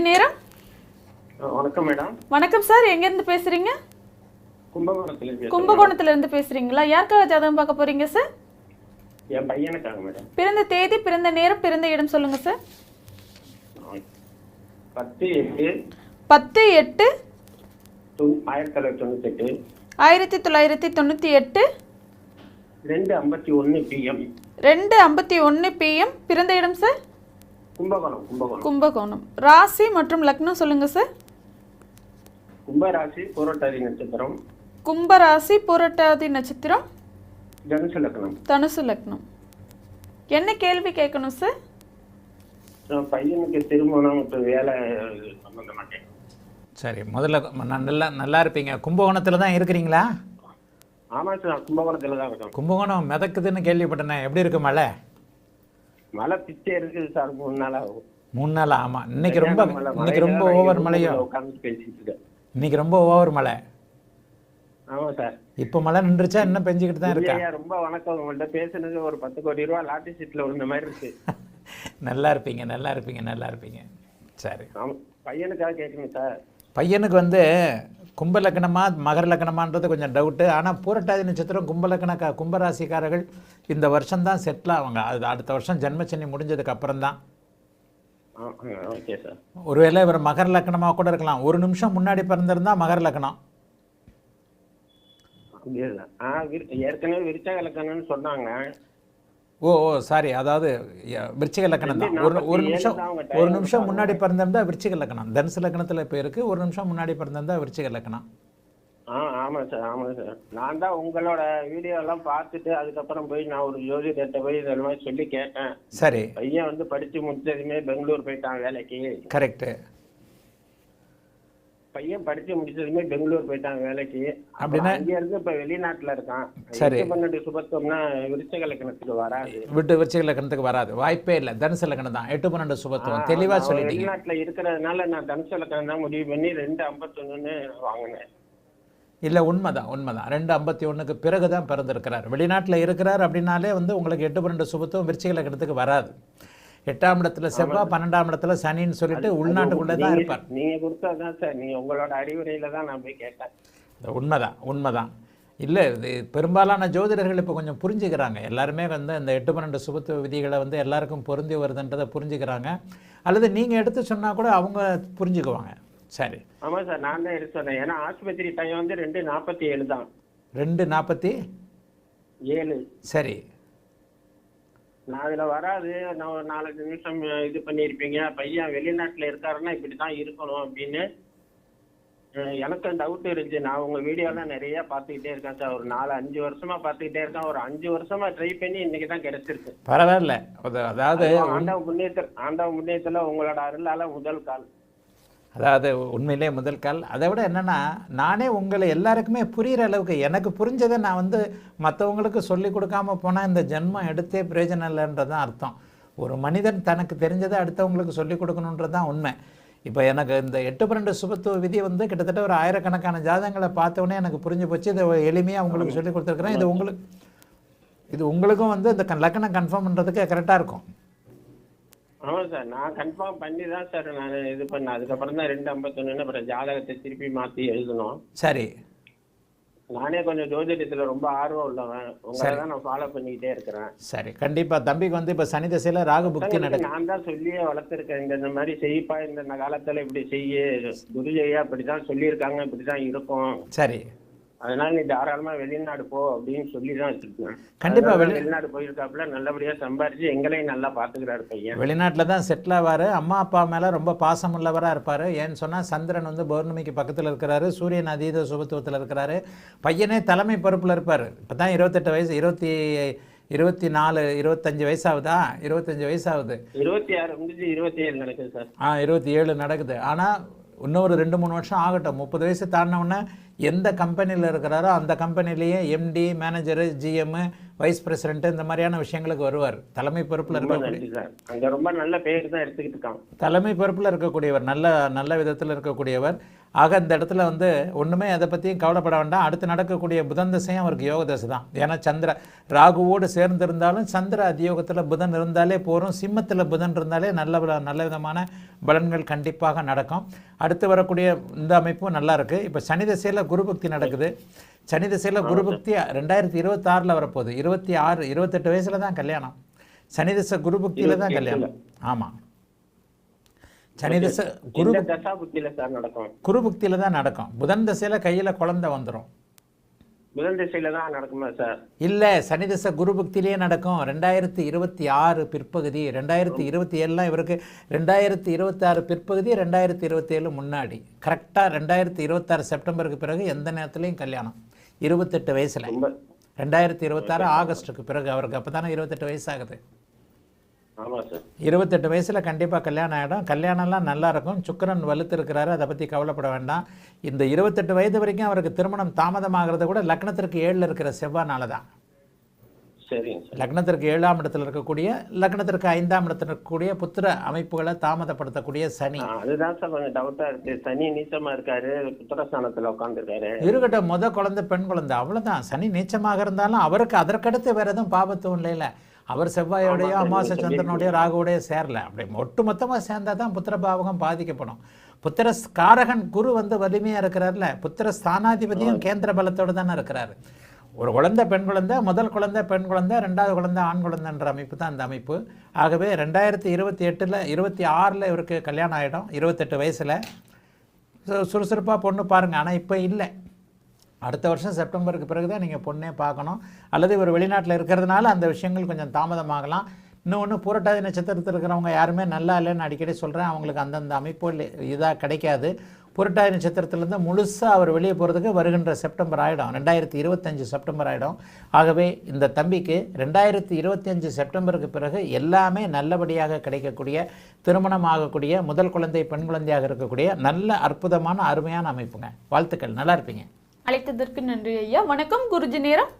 நேரம்? வணக்கம் மேடம். வணக்கம் சார் எங்கேருந்து பேசுறீங்க? கும்பகோணத்துல இருந்து பேசுறீங்களா? யாருக்காக ஜாதகம் பார்க்க போறீங்க சார்? என் பையனுக்காக மேடம். பிறந்த தேதி பிறந்த நேரம் பிறந்த இடம் சொல்லுங்க சார். பத்து எட்டு. பத்து எட்டு. ஆயிரத்தி தொள்ளாயிரத்தி தொண்ணூத்தெட்டு. ஆயிரத்தி தொள்ளாயிரத்தி தொண்ணூற்றி எட்டு ரெண்டு ஐம்பத்தி ஒன்று பிஎம் ரெண்டு ஐம்பத்தி ஒன்று பிஎம் பிறந்த இடம் சார்? கும்பகோணம் கும்பகோணம். கும்பகோணம். ராசி மற்றும் லக்னம் சொல்லுங்க சார் கும்பராசி புரட்டாதி நட்சத்திரம். கும்பராசி புரட்டாதி நட்சத்திரம். தனுசு லக்னம். தனுசு லக்னம். என்ன கேள்வி கேட்கணும் சார் பையனுக்கு திருமணம் மற்றும் வேலை சம்பந்தமா கேட்கணும். சரி முதல்ல நல்லா நல்லா இருப்பீங்க. கும்பகோணத்தில் தான் இருக்கிறீங்களா? ஆமா சார் கும்பகோணத்துல தான் இருக்கோம். கும்பகோணம் மிதக்குதுன்னு கேள்விப்பட்டேன் எப்படி இருக்கு மழை மழை பிச்சை இருக்குது சார் மூணு நாள். ஆகும் மூணு நாள்? ஆமாம் இன்னைக்கு ரொம்ப இன்னைக்கு ரொம்ப ஓவர் நான் மழையோ? உட்கார்ந்து பேசிட்டு இருக்கேன். இன்னைக்கு ரொம்ப ஓவர் மழை. ஆமா சார். இப்போ மழை நின்றுச்சா இன்னும் பெஞ்சிக்கிட்டு தான் இருக்கா? ரொம்ப வணக்கம். உங்கள்ட்ட பேசுனது ஒரு பத்து கோடி ரூபா லாட்டரி சீட்ல விழுந்த மாதிரி இருக்கு. நல்லா இருப்பீங்க நல்லா இருப்பீங்க நல்லா இருப்பீங்க. சரி. ஆமா. பையனுக்காக கேட்கணும் சார். பையனுக்கு வந்து கும்ப லக்னமா மகர லக்னமான்றது கொஞ்சம் டவுட்டு ஆனால் பூரட்டாதி நட்சத்திரம் கும்ப லக்ன க கும்பராசிக்காரர்கள் இந்த வருஷம்தான் செட்டில் ஆவாங்க அது அடுத்த வருஷம் ஜென்மச்சனி முடிஞ்சதுக்கு அப்புறம் தான் ஒருவேளை இவர் மகர லக்னமாக கூட இருக்கலாம். ஒரு நிமிஷம் முன்னாடி பிறந்திருந்தா மகர லக்னம் ஏற்கனவே விருச்சக இலக்கணம்னு சொன்னாங்க. ஓ ஓ சாரி அதாவது விருச்சிக லக்னம் தான். ஒரு ஒரு நிமிஷம் ஒரு நிமிஷம் முன்னாடி பிறந்திருந்தா விருச்சிக லக்னம் தனுசு லக்னத்தில் இப்போ இருக்குது ஒரு நிமிஷம் முன்னாடி பிறந்திருந்தா விருச்சிக லக்னம் ஆ ஆமாம் சார் ஆமாம் சார். நான் தான் உங்களோட வீடியோ எல்லாம் பார்த்துட்டு அதுக்கப்புறம் போய் நான் ஒரு ஜோதிடர்கிட்ட போய் இந்த மாதிரி சொல்லி கேட்டேன். சரி. பையன் வந்து படிச்சு முடிச்சதுமே பெங்களூர் போயிட்டான் வேலைக்கு. கரெக்டு பையன் படிச்சு முடிச்சதுமே பெங்களூர் போயிட்டான் வேலைக்கு. அப்படின்னா- அங்க இருந்து இப்ப வெளிநாட்டுல இருக்கான். சரி. பன்னெண்டு சுபத்துவம்னா விருச்சக லக்கணத்துக்கு வராது. விட்டு விருச்சிக லக்னத்துக்கு வராது. வாய்ப்பே இல்லை. தனுசு லக்னம் தான். எட்டு பன்னெண்டு சுபத்துவம். நான் சொல்லிட்டீங்க. வெளிநாட்டுல இருக்கிறதுனால நான் தனுசு லக்கணம் தான் முடிவு பண்ணி ரெண்டு ஐம்பத்தொன்னு வாங்கினேன். இல்லை உண்மைதான் உண்மைதான். ரெண்டு ஐம்பத்தி ஒன்றுக்கு பிறகு தான் பிறந்திருக்கிறார். வெளிநாட்டில் இருக்கிறார் அப்படின்னாலே வந்து உங்களுக்கு எட்டு பன்னெண்டு சுபத்துவம் விருச்சிக லக்னத்துக்கு வராது. எட்டாம் இடத்துல செவ்வாய் பன்னெண்டாம் இடத்துல சனின்னு சொல்லிட்டு உள்நாட்டுக்குள்ளே தான் இருப்பார். நீங்க கொடுத்ததுதான் சார். நீங்க உங்களோட அறிவுரையில தான் நான் போய் கேட்டேன். உண்மைதான் உண்மைதான். இல்லை இது பெரும்பாலான ஜோதிடர்கள் இப்போ கொஞ்சம் புரிஞ்சுக்கிறாங்க. எல்லாருமே வந்து இந்த எட்டு பன்னெண்டு சுபத்துவ விதிகளை வந்து எல்லாருக்கும் பொருந்தி வருதுன்றதை புரிஞ்சுக்கிறாங்க. அல்லது நீங்கள் எடுத்து சொன்னால் கூட அவங்க புரிஞ்சுக்குவாங்க. சரி. ஆமா சார் நான் தான் எடுத்து சொன்னேன். ஏன்னா ஆஸ்பத்திரி டைம் வந்து ரெண்டு நாற்பத்தி ஏழு தான். ரெண்டு நாற்பத்தி ஏழு. சரி. நான் அதுல வராது. நான் ஒரு நாலஞ்சு நிமிஷம் இது பண்ணியிருப்பீங்க. பையன் வெளிநாட்டுல இருக்காருன்னா இப்படி தான் இருக்கணும் அப்படின்னு அஹ் எனக்கும் டவுட் இருந்துச்சு. நான் உங்க வீடியோலாம் நிறைய பார்த்துக்கிட்டே இருக்கேன் சார். ஒரு நாலு அஞ்சு வருஷமா பார்த்துக்கிட்டே இருக்கேன். ஒரு அஞ்சு வருஷமா ட்ரை பண்ணி இன்னைக்கு தான் கிடைச்சிருக்கு. பரவாயில்ல. அது- அதாவது ஆண்டவ முன்னேற்ற ஆண்டவ முன்னேற்றத்துல உங்களோட அருளால முதல் கால். அதாவது உண்மையிலே முதல் கால். அதை விட என்னென்னா நானே உங்களை எல்லாருக்குமே புரிகிற அளவுக்கு எனக்கு புரிஞ்சதை நான் வந்து மற்றவங்களுக்கு சொல்லி கொடுக்காம போனால் இந்த ஜென்மம் எடுத்தே பிரயோஜனம் இல்லைன்றது தான் அர்த்தம். ஒரு மனிதன் தனக்கு தெரிஞ்சதை அடுத்தவங்களுக்கு சொல்லி கொடுக்கணுன்றது தான் உண்மை. இப்போ எனக்கு இந்த எட்டு பன்னெண்டு சுபத்துவ விதி வந்து கிட்டத்தட்ட ஒரு ஆயிரக்கணக்கான ஜாதகங்களை பார்த்தோன்னே எனக்கு புரிஞ்சு போச்சு. இதை எளிமையாக உங்களுக்கு சொல்லி கொடுத்துருக்குறேன். இது உங்களுக்கு இது உங்களுக்கும் வந்து இந்த லக்கணம் கன்ஃபார்ம் பண்ணுறதுக்கு கரெக்டாக இருக்கும். ஆமா சார். நான் கன்ஃபார்ம் பண்ணி தான் சார் நான் இது பண்ணேன். அதுக்கப்புறம் தான் ரெண்டு ஐம்பத்தொன்னு அப்புறம் ஜாதகத்தை திருப்பி மாத்தி எழுதணும். சரி. நானே கொஞ்சம் ஜோதிடத்துல ரொம்ப ஆர்வம் உள்ளவன். உங்களை தான் நான் ஃபாலோ பண்ணிக்கிட்டே இருக்கிறேன். சரி. கண்டிப்பாக தம்பிக்கு வந்து இப்போ சனி திசையில் ராகு புக்தி நடக்குது. நான் தான் சொல்லியே வளர்த்துருக்கேன். இந்த இந்த மாதிரி செய்ப்பா. இந்த காலத்துல இப்படி செய்யு. குருஜையா இப்படிதான் சொல்லியிருக்காங்க. இப்படிதான் இருக்கும். சரி. அதனால நீ தாராளமா வெளிநாடு போ அப்படின்னு சொல்லி தான் வச்சிருக்கேன். கண்டிப்பா வெளிநாடு போயிருக்காப்புல நல்லபடியா சம்பாரிச்சு எங்களையும் நல்லா பாத்துக்கிறாரு பையன். வெளிநாட்டில் தான் செட்டில் ஆவார். அம்மா அப்பா மேலே ரொம்ப பாசம் உள்ளவராக இருப்பார். ஏன்னு சொன்னால் சந்திரன் வந்து பௌர்ணமிக்கு பக்கத்தில் இருக்கிறாரு. சூரியன் அதீத சுபத்துவத்தில் இருக்கிறாரு. பையனே தலைமை பொறுப்பில் இருப்பார். இப்போ தான் இருபத்தெட்டு வயசு இருபத்தி இருபத்தி நாலு இருபத்தஞ்சு வயசாகுதா? இருபத்தஞ்சு வயசாகுது. இருபத்தி ஆறு முடிஞ்சு இருபத்தி ஏழு நடக்குது சார். ஆ இருபத்தி ஏழு நடக்குது. ஆனால் இன்னும் ஒரு ரெண்டு மூணு வருஷம் ஆகட்டும். முப்பது வயசு தாண்டின உடனே எந்த கம்பெனியில் இருக்கிறாரோ அந்த கம்பெனிலேயே MD manager GM vice president இந்த மாதிரியான விஷயங்களுக்கு வருவார். தலைமை பொறுப்பில் இருக்கக்கூடிய ரொம்ப நல்ல பேர் தான் எடுத்துக்கிட்டு இருக்கான் தலைமை பொறுப்பில் இருக்கக்கூடியவர் நல்ல நல்ல விதத்தில் இருக்கக்கூடியவர். ஆக இந்த இடத்துல வந்து ஒன்றுமே அதை பற்றியும் கவலைப்பட வேண்டாம். அடுத்து நடக்கக்கூடிய புதன் திசையும் அவருக்கு யோக தசை தான். ஏன்னா சந்திர ராகுவோடு சேர்ந்து இருந்தாலும் சந்திர அதியோகத்தில் புதன் இருந்தாலே போகிறோம் சிம்மத்தில் புதன் இருந்தாலே நல்ல நல்ல விதமான பலன்கள் கண்டிப்பாக நடக்கும். அடுத்து வரக்கூடிய இந்த அமைப்பும் நல்லா இருக்குது இப்போ சனி திசையில் குருபக்தி நடக்குது. சனி திசையில் குருபக்தி ரெண்டாயிரத்தி இருபத்தாறில் வரப்போகுது. இருபத்தி ஆறு இருபத்தெட்டு வயசில் தான் கல்யாணம். சனி திசை குருபக்தியில் தான் கல்யாணம். ஆமாம் சனி திசை குரு இந்த தசா புத்தியில சார் நடக்கும்? குரு புக்தியில் தான் நடக்கும். புதன் திசையில் கையில் குழந்தை வந்துடும் புதன் திசையில தான் நடக்குமா சார்? இல்லை சனி திசை குரு புக்தியிலே நடக்கும். ரெண்டாயிரத்தி இருபத்தி ஆறு பிற்பகுதி ரெண்டாயிரத்தி இருபத்தி ஏழுலாம் இவருக்கு ரெண்டாயிரத்தி இருபத்தாறு பிற்பகுதி ரெண்டாயிரத்தி இருபத்தி ஏழு முன்னாடி. கரெக்டாக ரெண்டாயிரத்தி இருபத்தாறு செப்டம்பருக்கு பிறகு எந்த நேரத்துலையும் கல்யாணம். இருபத்தெட்டு வயசில். ரெண்டாயிரத்தி இருபத்தாறு ஆகஸ்ட்டுக்கு பிறகு அவருக்கு அப்போ தானே இருபத்தெட்டு வயசாகுது இருபத்தெட்டு வயசில் கண்டிப்பாக கல்யாணம் ஆகிடும் கல்யாணம்லாம் நல்லா இருக்கும் சுக்கிரன் வலுத்து இருக்கிறாரு அதை பற்றி கவலைப்பட வேண்டாம். இந்த இருபத்தெட்டு வயது வரைக்கும் அவருக்கு திருமணம் தாமதமாகிறது கூட லக்னத்திற்கு ஏழில் இருக்கிற செவ்வாய்னால தான். லக்னத்திற்கு ஏழாம் இடத்துல இருக்கக்கூடிய லக்னத்திற்கு ஐந்தாம் இடத்துல இருக்கக்கூடிய புத்திர அமைப்புகளை தாமதப்படுத்தக்கூடிய சனி. அதுதான் சார் கொஞ்சம் டவுட்டா இருக்கு. சனி நீச்சமா இருக்காரு. புத்திரஸ்தானத்துல உட்காந்துருக்காரு இருக்கட்டும். முத குழந்தை பெண் குழந்தை. அவ்வளவுதான். சனி நீச்சமாக இருந்தாலும் அவருக்கு அதற்கடுத்து வேற எதுவும் பாபத்துவம் இல்லைல்ல அவர் செவ்வாயோடையோ அமாவாசை சந்திரனுடைய ராகுவோடய சேரல. அப்படி ஒட்டு மொத்தமாக சேர்ந்தா தான் புத்திர பாவகம் பாதிக்கப்படும். புத்திர காரகன் குரு வந்து வலிமையா இருக்கிறார்ல புத்திர ஸ்தானாதிபதியும் கேந்திர பலத்தோடு தானே இருக்கிறாரு. ஒரு குழந்தை பெண் குழந்தை முதல் குழந்தை பெண் குழந்தை ரெண்டாவது குழந்தை ஆண் குழந்தைன்ற அமைப்பு தான் அந்த அமைப்பு. ஆகவே ரெண்டாயிரத்தி இருபத்தி எட்டில் இருபத்தி ஆறில் இவருக்கு கல்யாணம் ஆகிடும் இருபத்தெட்டு வயசில். சுறுசுறுப்பாக பொண்ணு பாருங்கள் ஆனால் இப்போ இல்லை. அடுத்த வருஷம் செப்டம்பருக்கு பிறகு தான் நீங்கள் பொண்ணே பார்க்கணும். அல்லது இவர் வெளிநாட்டில் இருக்கிறதுனால அந்த விஷயங்கள் கொஞ்சம் தாமதமாகலாம். இன்னொன்று புரட்டாதி நட்சத்திரத்தில் இருக்கிறவங்க யாருமே நல்லா இல்லைன்னு அடிக்கடி சொல்கிறேன் அவங்களுக்கு அந்தந்த அமைப்பு இதாக கிடைக்காது. புரட்டாதி நட்சத்திரத்திலேருந்து முழுசாக அவர் வெளியே போகிறதுக்கு வருகின்ற செப்டம்பர் ஆகிடும் ரெண்டாயிரத்தி இருபத்தஞ்சு செப்டம்பர் ஆகிடும் ஆகவே இந்த தம்பிக்கு ரெண்டாயிரத்தி இருபத்தஞ்சு செப்டம்பருக்கு பிறகு எல்லாமே நல்லபடியாக கிடைக்கக்கூடிய திருமணம் ஆகக்கூடிய முதல் குழந்தை பெண் குழந்தையாக இருக்கக்கூடிய நல்ல அற்புதமான அருமையான அமைப்புங்க. வாழ்த்துக்கள். நல்லா இருப்பீங்க. அழைத்ததற்கு நன்றி ஐயா. வணக்கம் குருஜி நேரம்.